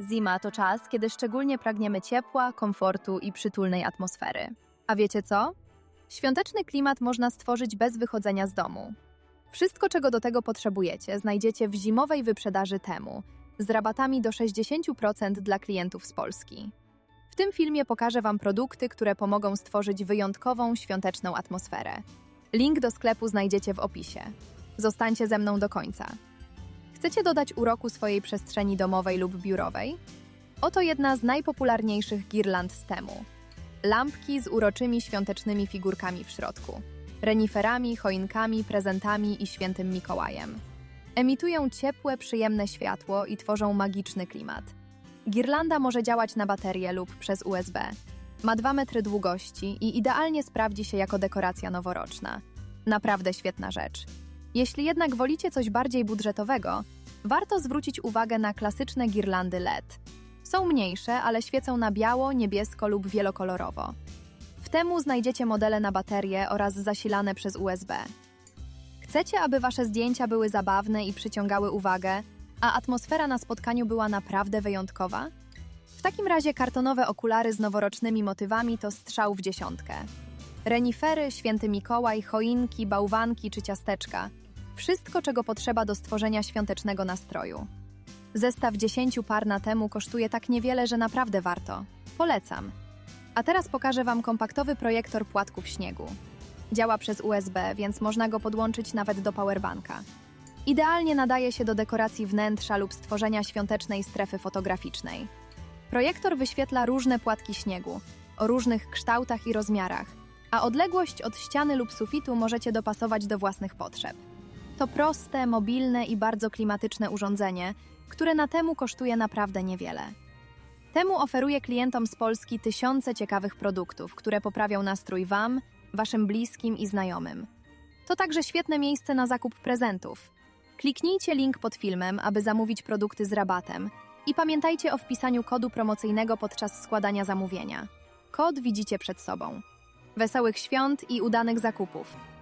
Zima to czas, kiedy szczególnie pragniemy ciepła, komfortu i przytulnej atmosfery. A wiecie co? Świąteczny klimat można stworzyć bez wychodzenia z domu. Wszystko, czego do tego potrzebujecie, znajdziecie w zimowej wyprzedaży temu, z rabatami do 60% dla klientów z Polski. W tym filmie pokażę Wam produkty, które pomogą stworzyć wyjątkową świąteczną atmosferę. Link do sklepu znajdziecie w opisie. Zostańcie ze mną do końca. Chcecie dodać uroku swojej przestrzeni domowej lub biurowej? Oto jedna z najpopularniejszych girland z temu. Lampki z uroczymi świątecznymi figurkami w środku. Reniferami, choinkami, prezentami i świętym Mikołajem. Emitują ciepłe, przyjemne światło i tworzą magiczny klimat. Girlanda może działać na baterię lub przez USB. Ma 2 metry długości i idealnie sprawdzi się jako dekoracja noworoczna. Naprawdę świetna rzecz. Jeśli jednak wolicie coś bardziej budżetowego, warto zwrócić uwagę na klasyczne girlandy LED. Są mniejsze, ale świecą na biało, niebiesko lub wielokolorowo. W temu znajdziecie modele na baterie oraz zasilane przez USB. Chcecie, aby wasze zdjęcia były zabawne i przyciągały uwagę, a atmosfera na spotkaniu była naprawdę wyjątkowa? W takim razie kartonowe okulary z noworocznymi motywami to strzał w dziesiątkę. Renifery, święty Mikołaj, choinki, bałwanki czy ciasteczka. Wszystko, czego potrzeba do stworzenia świątecznego nastroju. Zestaw 10 par na temu kosztuje tak niewiele, że naprawdę warto. Polecam. A teraz pokażę Wam kompaktowy projektor płatków śniegu. Działa przez USB, więc można go podłączyć nawet do powerbanka. Idealnie nadaje się do dekoracji wnętrza lub stworzenia świątecznej strefy fotograficznej. Projektor wyświetla różne płatki śniegu, o różnych kształtach i rozmiarach, a odległość od ściany lub sufitu możecie dopasować do własnych potrzeb. To proste, mobilne i bardzo klimatyczne urządzenie, które na temu kosztuje naprawdę niewiele. Temu oferuje klientom z Polski tysiące ciekawych produktów, które poprawią nastrój Wam, Waszym bliskim i znajomym. To także świetne miejsce na zakup prezentów. Kliknijcie link pod filmem, aby zamówić produkty z rabatem i pamiętajcie o wpisaniu kodu promocyjnego podczas składania zamówienia. Kod widzicie przed sobą. Wesołych świąt i udanych zakupów!